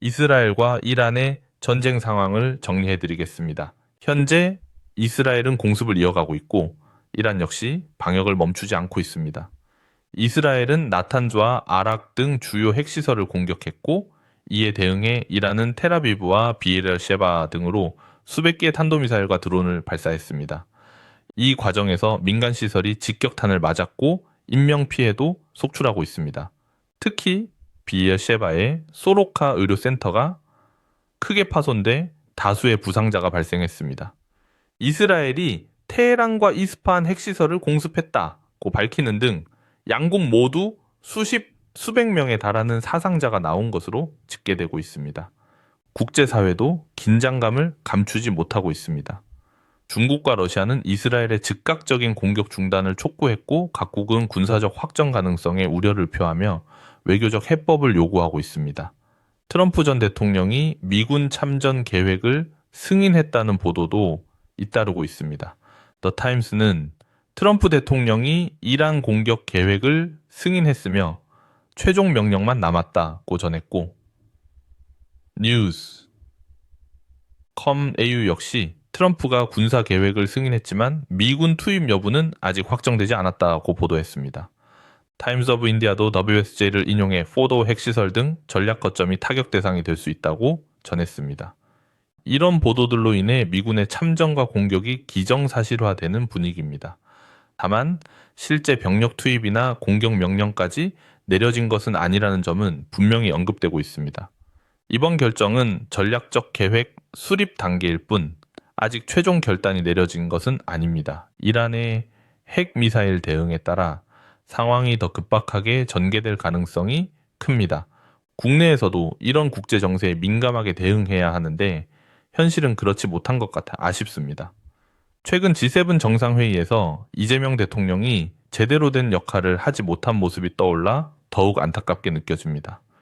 이스라엘과 이란의 전쟁 상황을 정리해 드리겠습니다. 현재 이스라엘은 공습을 이어가고 있고 이란 역시 방역을 멈추지 않고 있습니다. 이스라엘은 나탄주와 아락 등 주요 핵시설을 공격했고 이에 대응해 이란은 테라비브와 비에르쉐바 등으로 수백 개의 탄도미사일과 드론을 발사했습니다. 이 과정에서 민간 시설이 직격탄을 맞았고 인명 피해도 속출하고 있습니다. 특히 비에르쉐바의 소로카 의료센터가 크게 파손돼 다수의 부상자가 발생했습니다. 이스라엘이 테헤란과 이스파한 핵시설을 공습했다고 밝히는 등 양국 모두 수십, 수백 명에 달하는 사상자가 나온 것으로 집계되고 있습니다. 국제사회도 긴장감을 감추지 못하고 있습니다. 중국과 러시아는 이스라엘의 즉각적인 공격 중단을 촉구했고 각국은 군사적 확전 가능성에 우려를 표하며 외교적 해법을 요구하고 있습니다. 트럼프 전 대통령이 미군 참전 계획을 승인했다는 보도도 잇따르고 있습니다. 더 타임스는 트럼프 대통령이 이란 공격 계획을 승인했으며 최종 명령만 남았다고 전했고 뉴스 컴 AU 역시 트럼프가 군사 계획을 승인했지만 미군 투입 여부는 아직 확정되지 않았다고 보도했습니다. 타임스 오브 인디아도 WSJ를 인용해 포도 핵시설 등 전략 거점이 타격 대상이 될 수 있다고 전했습니다. 이런 보도들로 인해 미군의 참전과 공격이 기정사실화되는 분위기입니다. 다만 실제 병력 투입이나 공격 명령까지 내려진 것은 아니라는 점은 분명히 언급되고 있습니다. 이번 결정은 전략적 계획 수립 단계일 뿐 아직 최종 결단이 내려진 것은 아닙니다. 이란의 핵 미사일 대응에 따라 상황이 더 급박하게 전개될 가능성이 큽니다. 국내에서도 이런 국제 정세에 민감하게 대응해야 하는데 현실은 그렇지 못한 것 같아 아쉽습니다. 최근 G7 정상회의에서 이재명 대통령이 제대로 된 역할을 하지 못한 모습이 떠올라 더욱 안타깝게 느껴집니다.